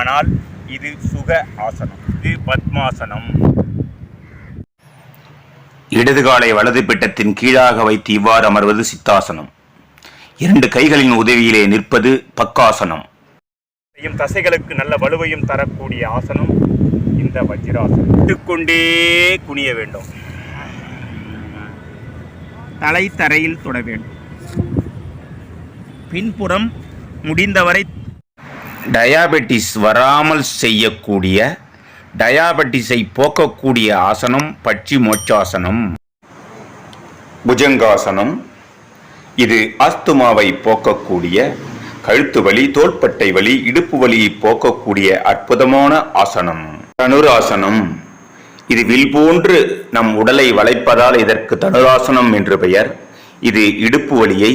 ஆனால் இது சுக ஆசனம். இது பத்மாசனம். இடது காலை வலது பிட்டத்தின் கீழாக வைத்து இவ்வாறு அமர்வது சித்தாசனம். இரண்டு கைகளின் உதவியிலே நிற்பது பக்காசனம். தசைகளுக்கு நல்ல வலுவையும் தரக்கூடிய ஆசனம் இந்த வஜ்ராசனம். விட்டுக்கொண்டே குனிய வேண்டும். தலை தரையில் தொட வேண்டும். பின்புறம் முடிந்தவரை டயாபெட்டிஸ் வராமல் செய்யக்கூடிய டயாபெட்டிஸை போக்கக்கூடிய ஆசனம் பட்சி மோட்சாசனம். புஜங்காசனம். இது ஆஸ்துமாவை போக்கக்கூடிய கழுத்து வலி தோள்பட்டை வலி இடுப்பு வலியை போக்கக்கூடிய அற்புதமான ஆசனம். தனுராசனம். இது வில் போன்று நம் உடலை வளைப்பதால் இதற்கு தனுராசனம் என்று பெயர். இது இடுப்பு வலியை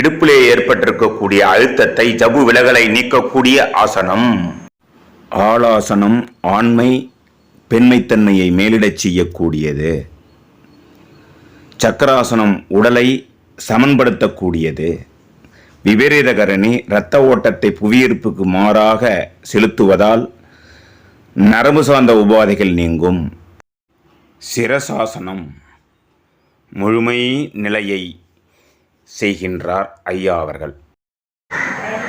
இடுப்பிலே ஏற்பட்டிருக்கக்கூடிய அழுத்தத்தை ஜபு விலகலை நீக்கக்கூடிய ஆசனம். ஆளாசனம் ஆண்மை பெண்மைத்தன்மையை மேலிடச் செய்யக்கூடியது. சக்கராசனம் உடலை சமன்படுத்தக்கூடியது. விபரீதகரணி இரத்த ஓட்டத்தை புவியீர்ப்புக்கு மாறாக செலுத்துவதால் நரம்பு சார்ந்த உபாதைகள் நீங்கும். சிரசாசனம் முழுமை நிலையை செய்கின்றார் ஐயா அவர்கள்.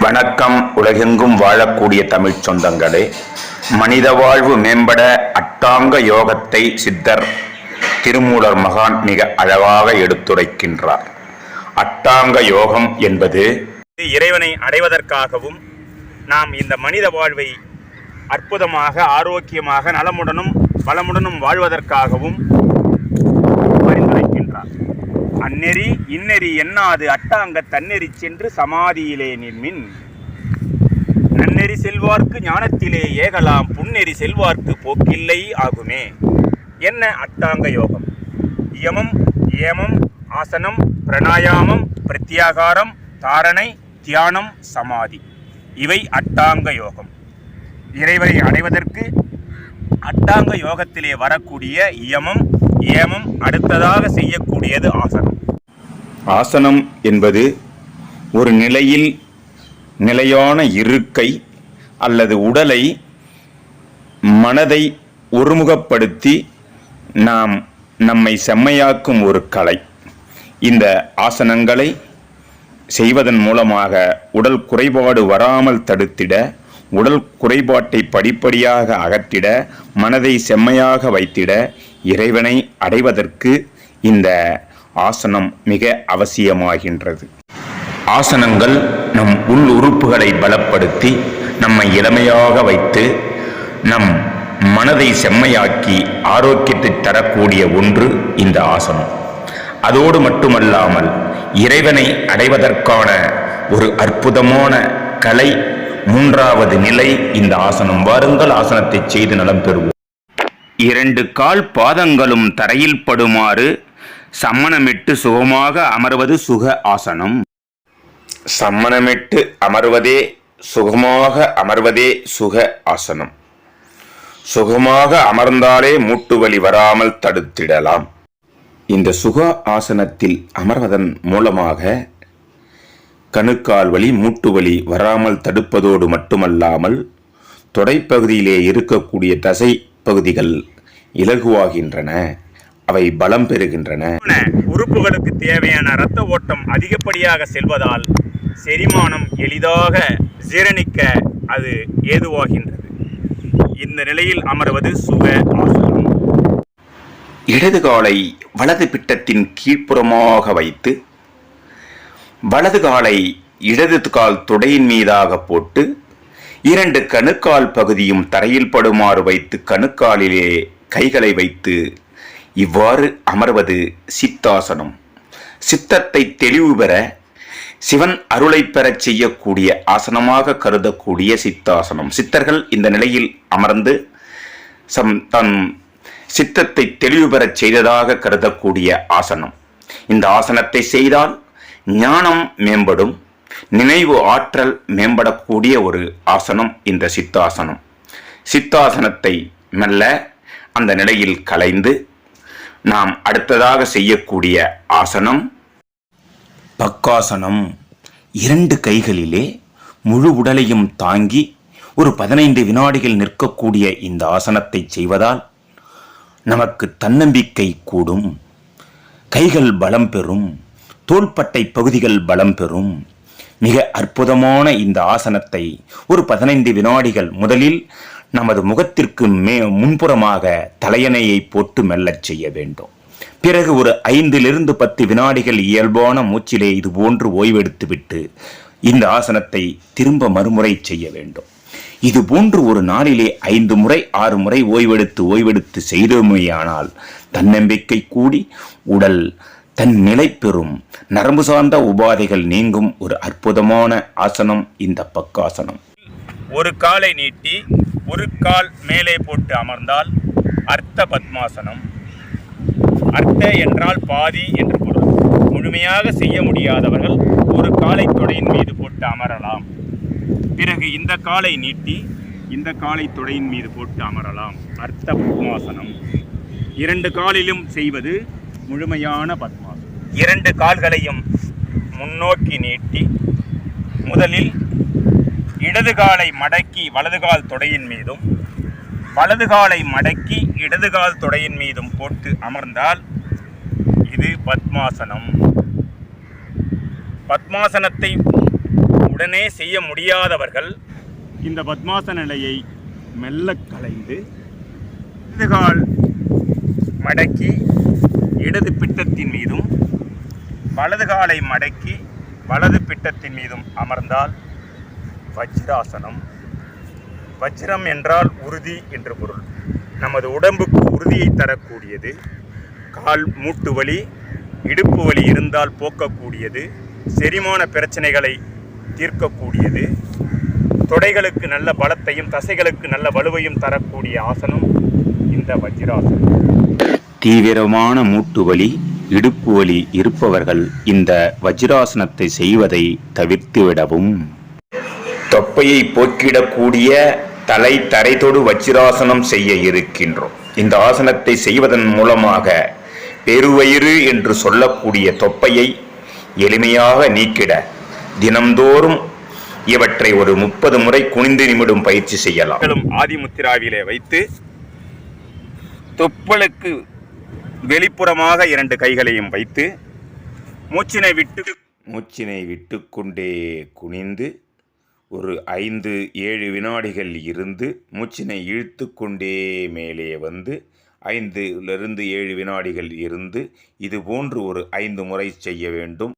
வணக்கம். உலகெங்கும் வாழக்கூடிய தமிழ்ச் சொந்தங்களே மனித வாழ்வு மேம்பட அட்டாங்க யோகத்தை சித்தர் திருமூலர் மகான் மிக அழகாக எடுத்துரைக்கின்றார். அட்டாங்க யோகம் என்பது இறைவனை அடைவதற்காகவும் நாம் இந்த மனித வாழ்வை அற்புதமாக ஆரோக்கியமாக நலமுடனும் வளமுடனும் வாழ்வதற்காகவும் அந்நெறி இந்நெறி எண்ணாது அட்டாங்க தன்னெறி சென்று சமாதியிலே நின்மின். நன்னெறி செல்வார்க்கு ஞானத்திலே ஏகலாம் புன்னெறி செல்வார்க்கு போக்கில்லை ஆகுமே. என்ன அட்டாங்க யோகம்? யமம் ஏமம் ஆசனம் பிரணாயாமம் பிரத்யாகாரம் தாரணை தியானம் சமாதி. இவை அட்டாங்க யோகம். இறைவனை அடைவதற்கு அட்டாங்க யோகத்திலே வரக்கூடிய யமம் ஏமம் அடுத்ததாக செய்யக்கூடியது ஆசனம் ஆசனம் என்பது ஒரு நிலையில் நிலையான இருக்கை அல்லது உடலை மனதை ஒருமுகப்படுத்தி நாம் நம்மை செம்மையாக்கும் ஒரு கலை. இந்த ஆசனங்களை செய்வதன் மூலமாக உடல் குறைபாடு வராமல் தடுத்திட உடல் குறைபாட்டை படிப்படியாக அகற்றிட மனதை செம்மையாக வைத்திட இறைவனை அடைவதற்கு இந்த ஆசனம் மிக அவசியமாகின்றது. ஆசனங்கள் நம் உள் உறுப்புகளை பலப்படுத்தி நம்மை இளமையாக வைத்து நம் மனதை செம்மையாக்கி ஆரோக்கியத்தை தரக்கூடிய ஒன்று இந்த ஆசனம். அதோடு மட்டுமல்லாமல் இறைவனை அடைவதற்கான ஒரு அற்புதமான கலை மூன்றாவது நிலை இந்த ஆசனம். வாருங்கள் ஆசனத்தை செய்து நலம் பெறுவோம். இரண்டு கால் பாதங்களும் தரையில் படுமாறு சம்மணமிட்டு சுகமாக அமர்வது சுக ஆசனம். சம்மணமிட்டு அமர்வதே சுகமாக அமர்வதே சுக ஆசனம். சுகமாக அமர்ந்தாலே மூட்டு வலி வராமல் தடுத்திடலாம். இந்த சுக ஆசனத்தில் அமர்வதன் மூலமாக கணுக்கால் வலி மூட்டு வலி வராமல் தடுப்பதோடு மட்டுமல்லாமல் தொடைப்பகுதியிலே இருக்கக்கூடிய தசை பகுதிகள் இலகுவாகின்றன. அவை பலம் பெறுகின்றன. உறுப்புகளுக்கு தேவையான இரத்த ஓட்டம் அதிகப்படியாக செல்வதால் செரிமானம் எளிதாக ஜீரணிக்க அது ஏதுவாகின்றது. இந்த நிலையில் அமர்வது சுக ஆசனம். இடது காலை வலது பிட்டத்தின் கீழ்ப்புறமாக வைத்து வலது காலை இடது கால் தொடையின் மீதாக போட்டு இரண்டு கணுக்கால் பகுதியும் தரையில் படுமாறு வைத்து கணுக்காலிலே கைகளை வைத்து இவ்வாறு அமர்வது சித்தாசனம். சித்தத்தை தெளிவு பெற சிவன் அருளை பெறச் செய்யக்கூடிய ஆசனமாக கருதக்கூடிய சித்தாசனம். சித்தர்கள் இந்த நிலையில் அமர்ந்து சம் தன் சித்தத்தை தெளிவு பெறச் செய்ததாக கருதக்கூடிய ஆசனம். இந்த ஆசனத்தை செய்தால் ஞானம் மேம்படும். நினைவு ஆற்றல் மேம்படக்கூடிய ஒரு ஆசனம் இந்த சித்தாசனம். சித்தாசனத்தை மெல்ல அந்த நிலையில் கலைந்து நாம் அடுத்ததாக செய்யக்கூடிய ஆசனம் பக்காசனம். இரண்டு கைகளிலே முழு உடலையும் தாங்கி ஒரு பதினைந்து வினாடிகள் நிற்கக்கூடிய இந்த ஆசனத்தை செய்வதால் நமக்கு தன்னம்பிக்கை கூடும். கைகள் பலம் பெறும். தோள்பட்டை பகுதிகள் பலம் பெறும். மிக அற்புதமான இந்த ஆசனத்தை ஒரு பதினைந்து வினாடிகள் முதலில் நமது முகத்திற்கு மே முன்புறமாக தலையணையை போட்டு மெல்லச் செய்ய வேண்டும். பிறகு ஒரு ஐந்திலிருந்து பத்து வினாடிகள் இயல்பான மூச்சிலே இது போன்று ஓய்வெடுத்துவிட்டு இந்த ஆசனத்தை திரும்ப மறுமுறை செய்ய வேண்டும். இது போன்று ஒரு நாளிலே ஐந்து முறை ஆறு முறை ஓய்வெடுத்து ஓய்வெடுத்து செய்தோமேயானால் தன்னம்பிக்கை கூடி உடல் தன் நிலை பெறும் நரம்பு சார்ந்த உபாதைகள் நீங்கும் ஒரு அற்புதமான ஆசனம் இந்த பக்காசனம். ஒரு காலை நீட்டி ஒரு கால் மேலே போட்டு அமர்ந்தால் அர்த்த பத்மாசனம். அர்த்த என்றால் பாதி என்று பொருள். முழுமையாக செய்ய முடியாதவர்கள் ஒரு காலை தொடையின் மீது போட்டு அமரலாம். பிறகு இந்த காலை நீட்டி இந்த காலை தொடையின் மீது போட்டு அமரலாம். அர்த்த பத்மாசனம். இரண்டு காலிலும் செய்வது முழுமையான பத்மாசனம். இரண்டு கால்களையும் முன்னோக்கி நீட்டி முதலில் இடது காலை மடக்கி வலது கால் தொடையின் மீதும் வலது காலை மடக்கி இடது கால் தொடையின் மீதும் போட்டு அமர்ந்தால் இது பத்மாசனம். பத்மாசனத்தை உடனே செய்ய முடியாதவர்கள் இந்த பத்மாசன நிலையை மெல்ல கலைந்து இடது கால் மடக்கி இடது பிட்டத்தின் மீதும் வலது காலை மடக்கி வலது பிட்டத்தின் மீதும் அமர்ந்தால் வஜ்ராசனம். வஜ்ரம் என்றால் உறுதி என்று பொருள். நமது உடம்புக்கு உறுதியை தரக்கூடியது. கால் மூட்டு வலி இடுப்பு வலி இருந்தால் போக்கக்கூடியது. செரிமான பிரச்சனைகளை தீர்க்கக்கூடியது. தொடைகளுக்கு நல்ல பலத்தையும் தசைகளுக்கு நல்ல வலுவையும் தரக்கூடிய ஆசனம் இந்த வஜ்ராசனம். தீவிரமான மூட்டு வலி இடுப்பு வலி இருப்பவர்கள் இந்த வஜ்ராசனத்தை செய்வதை தவிர்த்துவிடவும். தொப்பையை போக்கிடக்கூடிய தலை தரைதொடு வஜ்ராசனம் செய்ய இருக்கின்றோம். இந்த ஆசனத்தை செய்வதன் மூலமாக பெருவயிறு என்று சொல்லக்கூடிய தொப்பையை எளிமையாக நீக்கிட தினம்தோறும் இவற்றை ஒரு முப்பது முறை குனிந்து நிமிடும் பயிற்சி செய்யலாம். ஆதிமுத்திராவிலே வைத்து தொப்பலுக்கு வெளிப்புறமாக இரண்டு கைகளையும் வைத்து மூச்சினை விட்டு மூச்சினை விட்டுக்கொண்டே குனிந்து ஒரு ஐந்து ஏழு வினாடிகள் இருந்து மூச்சினை இழுத்து கொண்டே மேலே வந்து ஐந்திலிருந்து ஏழு வினாடிகள் இருந்து இது போன்று ஒரு ஐந்து முறை செய்ய வேண்டும்.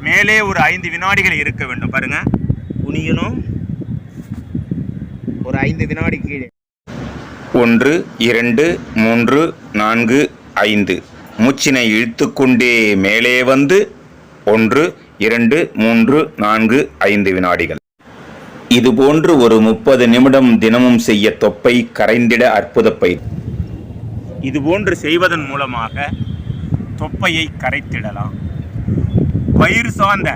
மேலே ஒரு ஐந்து வினாடிகள் இருக்க வேண்டும். பாருங்க. குனியணும். ஒரு ஐந்து வினாடி கீழே. ஒன்று இரண்டு மூன்று நான்கு ஐந்து. மூச்சினை இழுத்துக்கொண்டே மேலே வந்து ஒன்று இரண்டு மூன்று நான்கு ஐந்து வினாடிகள். இதுபோன்று ஒரு முப்பது நிமிடம் தினமும் செய்ய தொப்பை கரைந்திட அற்புத பயிர் இது போன்று செய்வதன் மூலமாக தொப்பையை கரைத்திடலாம். வயிறு சார்ந்த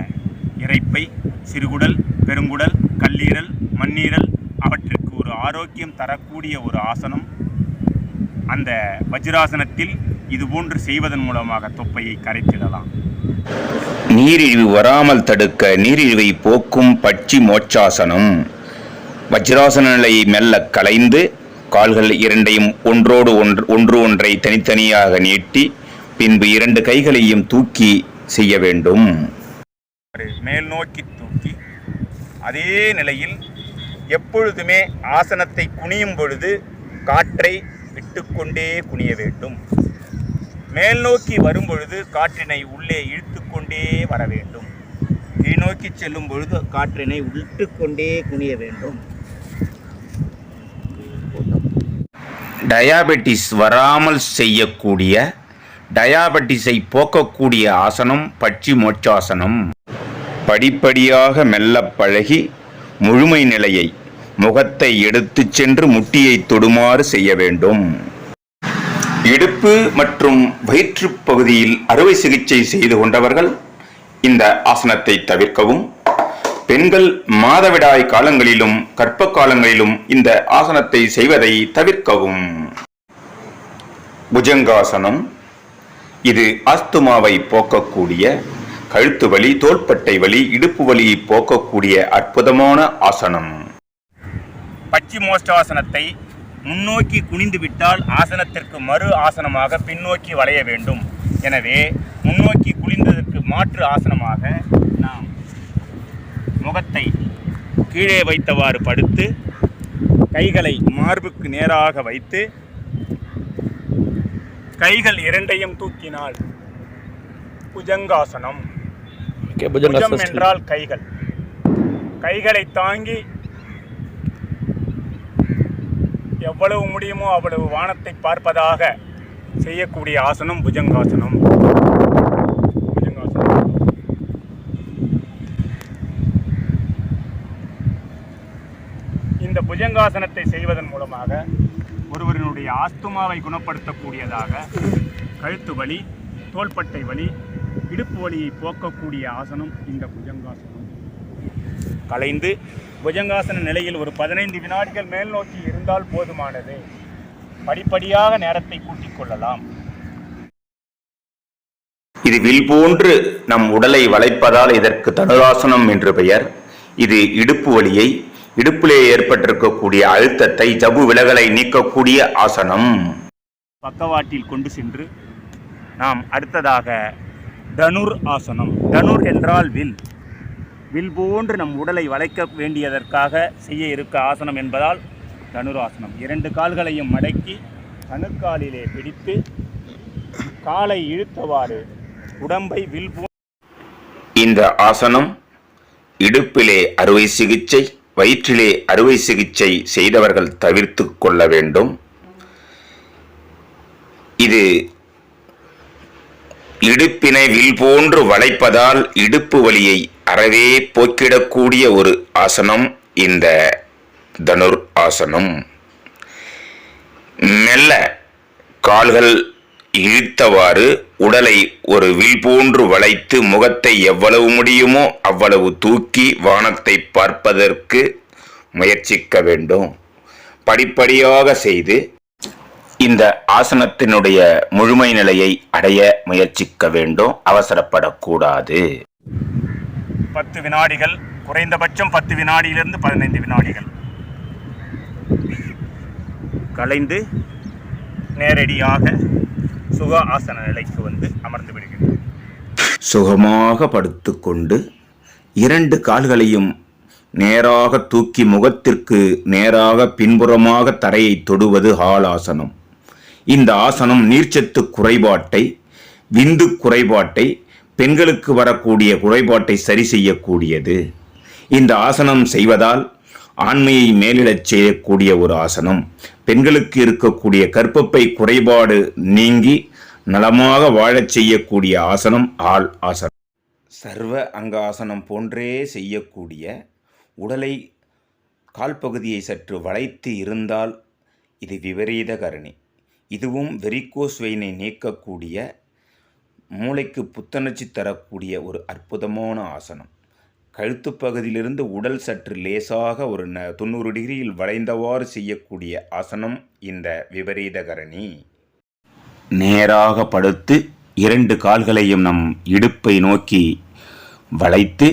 இரைப்பை சிறுகுடல் பெருங்குடல் கல்லீரல் மண்ணீரல் ஆரோக்கியம் தரக்கூடிய ஒரு ஆசனம். அந்த வஜ்ராசனத்தில் இது போன்று செய்வதன் மூலமாக தொப்பையை கரைத்திடலாம். நீரிழிவு வராமல் தடுக்க நீரிழிவை போக்கும் பட்சி மோட்சாசனம். வஜ்ராசன நிலையை மெல்ல கலைந்து கால்கள் இரண்டையும் ஒன்றோடு ஒன்று ஒன்று ஒன்றை தனித்தனியாக நீட்டி பின்பு இரண்டு கைகளையும் தூக்கி செய்ய வேண்டும். மேல் நோக்கி தூக்கி அதே நிலையில் எப்பொழுதுமே ஆசனத்தை குனியும் பொழுது காற்றை விட்டுக்கொண்டே குனிய வேண்டும். மேல் நோக்கி வரும் பொழுது காற்றினை உள்ளே இழுத்துக்கொண்டே வர வேண்டும். கீழ்நோக்கி செல்லும் பொழுது காற்றினை இழுத்துக்கொண்டே குனிய வேண்டும். டயாபெட்டிஸ் வராமல் செய்யக்கூடிய டயாபெட்டிஸை போக்கக்கூடிய ஆசனம் பட்சி மோட்சாசனம். படிப்படியாக மெல்ல பழகி முழுமை நிலையை முகத்தை எடுத்துச் சென்று முட்டியை தொடுமாறு செய்ய வேண்டும். இடுப்பு மற்றும் வயிற்றுப் பகுதியில் அறுவை சிகிச்சை செய்து கொண்டவர்கள் இந்த ஆசனத்தை தவிர்க்கவும். பெண்கள் மாதவிடாய் காலங்களிலும் கற்ப காலங்களிலும் இந்த ஆசனத்தை செய்வதை தவிர்க்கவும். புஜங்காசனம். இது ஆஸ்துமாவை போக்கக்கூடிய கழுத்து வலி தோள்பட்டை வலி இடுப்பு வலியை போக்கக்கூடிய அற்புதமான ஆசனம். பச்சிமோஷ்டாசனத்தை முன்னோக்கி குனிந்து விட்டால் ஆசனத்திற்கு மறு ஆசனமாக பின்னோக்கி வளைய வேண்டும். எனவே முன்னோக்கி குனிந்ததற்கு மாற்று ஆசனமாக நாம் முகத்தை கீழே வைத்தவாறு படுத்து கைகளை மார்புக்கு நேராக வைத்து கைகள் இரண்டையும் தூக்கினால் புஜங்காசனம். புஜம் புஜங்காசனம் என்றால் கைகள். கைகளை தாங்கி எவ்வளவு முடியுமோ அவ்வளவு வானத்தை பார்ப்பதாக செய்யக்கூடிய ஆசனம் புஜங்காசனம். புஜங்காசனம். இந்த புஜங்காசனத்தை செய்வதன் மூலமாக ஒருவரினுடைய ஆஸ்துமாவை குணப்படுத்தக்கூடியதாக கழுத்து வலி தோள்பட்டை வலி இடுப்பு வலியை போக்கக்கூடிய ஆசனம் இந்த புஜங்காசனம். கலைந்து புஜங்காசன நிலையில் ஒரு பதினைந்து வினாடிகள் மேல் நோக்கி இருந்தால் போதுமானது. படிப்படியாக நேரத்தை கூட்டிக் கொள்ளலாம். இது வில் போன்று நம் உடலை வளைப்பதால் இதற்கு தனுராசனம் என்று பெயர். இது இடுப்பு வலியை இடுப்பிலே ஏற்பட்டிருக்கக்கூடிய அழுத்தத்தை ஜவ்வு விலகலை நீக்கக்கூடிய ஆசனம். பக்கவாட்டில் கொண்டு சென்று நாம் அடுத்ததாக தனுர் ஆசனம். தனுர் என்றால் வில். வில் போன்று நம் உடலை வளைக்க வேண்டியதற்காக செய்ய இருக்க ஆசனம் என்பதால் தனுராசனம். இரண்டு கால்களையும் மடக்கி தனுக்காலிலே பிடித்து காலை இழுத்தவாறு உடம்பை வில் இந்த ஆசனம் இடுப்பிலே அறுவை சிகிச்சை வயிற்றிலே அறுவை சிகிச்சை செய்தவர்கள் தவிர்த்து கொள்ள வேண்டும். இது இடுப்பினை வில் போன்று வளைப்பதால் இடுப்பு வலியை அறவே போக்கிடக்கூடிய ஒரு ஆசனம் இந்த தனுர் ஆசனம். மெல்ல கால்கள் இழுத்தவாறு உடலை ஒரு வில் போன்று வளைத்து முகத்தை எவ்வளவு முடியுமோ அவ்வளவு தூக்கி வானத்தை பார்ப்பதற்கு முயற்சிக்க வேண்டும். படிப்படியாக செய்து இந்த ஆசனத்தினுடைய முழுமை நிலையை அடைய முயற்சிக்க வேண்டும். அவசரப்படக்கூடாது. பத்து வினாடிகள் குறைந்தபட்சம் பத்து வினாடியிலிருந்து பதினைந்து வினாடிகள். கலைந்து நேரடியாக சுக ஆசன நிலைக்கு வந்து அமர்ந்து விடுகிறது சுகமாக படுத்துக்கொண்டு இரண்டு கால்களையும் நேராக தூக்கி முகத்திற்கு நேராக பின்புறமாக தரையை தொடுவது ஹாலாசனம் இந்த ஆசனம் நீர்ச்சத்து குறைபாட்டை விந்து குறைபாட்டை பெண்களுக்கு வரக்கூடிய குறைபாட்டை சரி செய்யக்கூடியது. இந்த ஆசனம் செய்வதால் ஆண்மையை மேலிடச் செய்யக்கூடிய ஒரு ஆசனம். பெண்களுக்கு இருக்கக்கூடிய கற்பப்பை குறைபாடு நீங்கி நலமாக வாழச் செய்யக்கூடிய ஆசனம் ஆள் ஆசனம். சர்வ அங்க ஆசனம் போன்றே செய்யக்கூடிய உடலை கால்பகுதியை சற்று வளைத்து இருந்தால் இது விபரீத கரணி. இதுவும் வெரிகோஸ் வெயினை நீக்கக்கூடிய மூளைக்கு புத்துணர்ச்சி தரக்கூடிய ஒரு அற்புதமான ஆசனம். கழுத்து பகுதியிலிருந்து உடல் சற்று லேசாக ஒரு ந தொண்ணூறு டிகிரியில் வளைந்தவாறு செய்யக்கூடிய ஆசனம் இந்த விபரீதகரணி. நேராக படுத்து இரண்டு கால்களையும் நம் இடுப்பை நோக்கி வளைத்து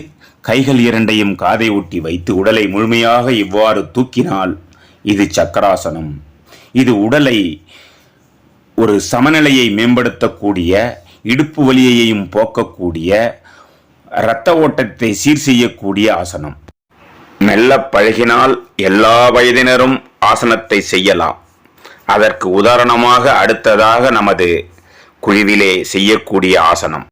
கைகள் இரண்டையும் காதை ஒட்டி வைத்து உடலை முழுமையாக இவ்வாறு தூக்கினால் இது சக்கராசனம். இது உடலை ஒரு சமநிலையை மேம்படுத்தக்கூடிய இடுப்பு வலியையும் போக்கக்கூடிய இரத்த ஓட்டத்தை சீர் செய்யக்கூடிய ஆசனம். மெல்ல பழகினால் எல்லா வயதினரும் ஆசனத்தை செய்யலாம். அதற்கு உதாரணமாக அடுத்ததாக நமது குழுவிலே செய்யக்கூடிய ஆசனம்.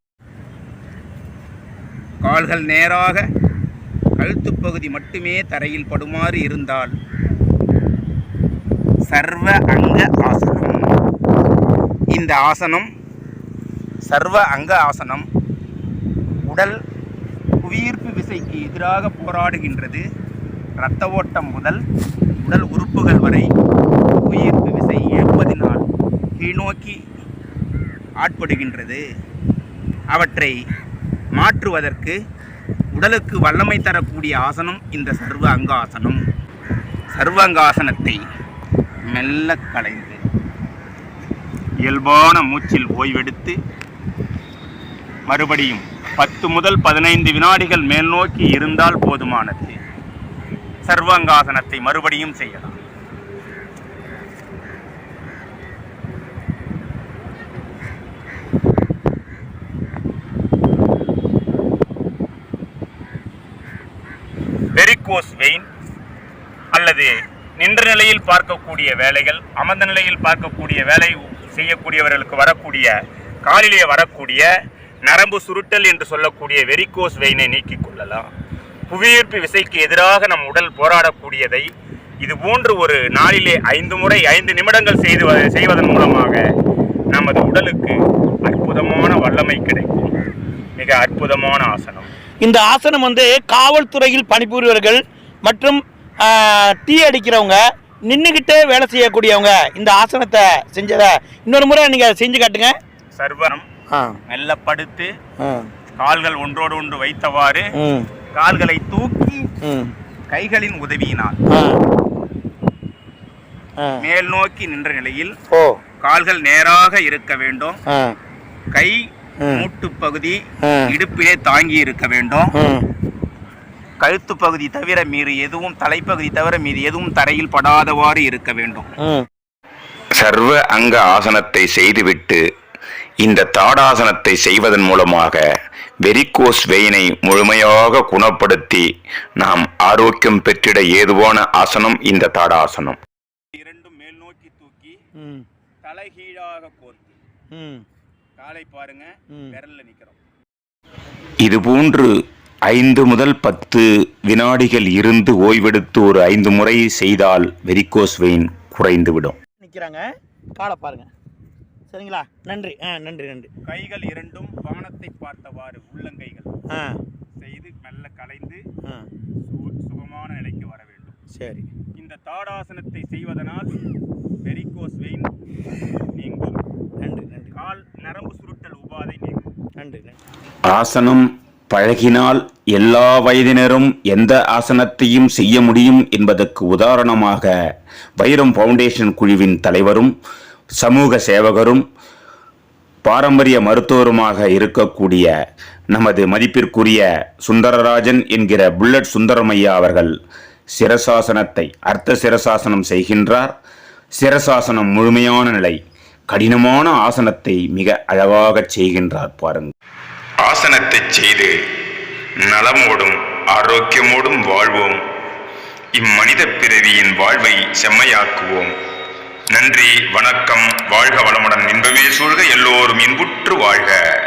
கால்கள் நேராக கழுத்து பகுதி மட்டுமே தரையில் படுமாறு இருந்தால் சர்வ அங்க ஆசனம். இந்த ஆசனம் சர்வ அங்க ஆசனம் உடல் புவியீர்ப்பு விசைக்கு எதிராக போராடுகின்றது. இரத்த ஓட்டம் முதல் உடல் உறுப்புகள் வரை புவியீர்ப்பு விசை இழப்பதினால் கீழ்நோக்கி ஆட்படுகின்றது. அவற்றை மாற்றுவதற்கு உடலுக்கு வல்லமை தரக்கூடிய ஆசனம் இந்த சர்வ அங்காசனம் சர்வ சர்வங்காசனத்தை மெல்ல கலைந்து இயல்பான மூச்சில் ஓய்வெடுத்து மறுபடியும் பத்து முதல் பதினைந்து வினாடிகள் மேல் நோக்கி இருந்தால் போதுமானது. சர்வாங்காசனத்தை மறுபடியும் செய்யலாம். வெரிகோஸ் வெயின் அல்லது நின்ற நிலையில் பார்க்கக்கூடிய வேலைகள் அமர்ந்த நிலையில் பார்க்கக்கூடிய வேலை செய்யக்கூடியவர்களுக்கு வரக்கூடிய காலிலே வரக்கூடிய நரம்பு சுருட்டல் என்று சொல்லக்கூடிய வெரிகோஸ் வெயினை நீக்கிக் கொள்ளலாம். புவியீர்ப்பு விசைக்கு எதிராக நம் உடல் போராடக்கூடியதை இது போன்று ஒரு நாளிலே ஐந்து முறை ஐந்து நிமிடங்கள் செய்து செய்வதன் மூலமாக நமது உடலுக்கு அற்புதமான வல்லமை கிடைக்கும். மிக அற்புதமான ஆசனம். இந்த ஆசனம் வந்து காவல்துறையில் பணிபுரியவர்கள் மற்றும் டீ அடிக்கிறவங்க நின்றுக்கிட்டே வேலை செய்யக்கூடியவங்க இந்த ஆசனத்தை செஞ்சதை இன்னொரு முறை நீங்கள் செஞ்சு காட்டுங்க. சர்வனம் ஆ மெல்ல படுத்து கால்கள் ஒன்றோடு ஒன்று வைத்தவாறு கால்களை தூக்கி கைகளின் உதவியினால் மேல் நோக்கி நின்ற நிலையில் கால்கள் நேராக இருக்க வேண்டும். கை. மூட்டு பகுதி. இடுப்பிலே தாங்கி இருக்க வேண்டும். கழுத்து பகுதி தவிர மீது எதுவும் தலைப்பகுதி தவிர மீது எதுவும் தரையில் படாதவாறு இருக்க வேண்டும். சர்வ அங்க ஆசனத்தை செய்துவிட்டு இந்த தாடாசனத்தை செய்வதன் மூலமாக வெரிகோஸ் வெயினை முழுமையாக குணப்படுத்தி நாம் ஆரோக்கியம் பெற்றிட ஏதுவான ஆசனம் இந்த தாடாசனம். இரண்டும் மேல் நோக்கி தூக்கி ம். தலைகீழாக கோர்த்து. ம். காலை பாருங்க. விரல்ல நிக்கிறோம். இதுபோன்று ஐந்து முதல் பத்து வினாடிகள் இருந்து ஓய்வெடுத்து ஒரு ஐந்து முறை செய்தால் வெரிகோஸ் வெயின் குறைந்துவிடும். நிற்கிறாங்க காலை பாருங்க. சரிங்களா? நன்றி. ஆ நன்றி நன்றி. கைகள் இரண்டும் வானத்தை பார்த்தவாறு உள்ளங்கைகள். ஆ. செய்து மெல்ல கலைந்து ஆ. சு- சுகமான நிலைக்கு வர வேண்டும். சரி. இந்த தாடாசனத்தை செய்வதனால் வெரிகோஸ் வெயின் நீங்கும். நன்றி நன்றி. கால் நரம்பு சுருட்டல் உபாதை நீங்கும். நன்றி நன்றி. ஆசனம் பழகினால் எல்லா வயதினரும் எந்த ஆசனத்தையும் செய்ய முடியும் என்பதற்கு உதாரணமாக வைரம் ஃபவுண்டேஷன் குழுவின் தலைவரும் சமூக சேவகரும் பாரம்பரிய மருத்துவருமாக இருக்கக்கூடிய நமது மதிப்பிற்குரிய சுந்தரராஜன் என்கிற புல்லட் சுந்தரமையா அவர்கள் சிரசாசனத்தை அர்த்த சிரசாசனம் செய்கின்றார். சிரசாசனம் முழுமையான நிலை கடினமான ஆசனத்தை மிக அழகாகச் செய்கின்றார் பாருங்கள் ஆசனத்தை செய்து நலமோடும் ஆரோக்கியமோடும் வாழ்வோம். இம்மனித பிறவியின் வாழ்வை செம்மையாக்குவோம். நன்றி வணக்கம் வாழ்க வளமுடன் இன்பமே சூழ்க எல்லோரும் இன்புற்று வாழ்க.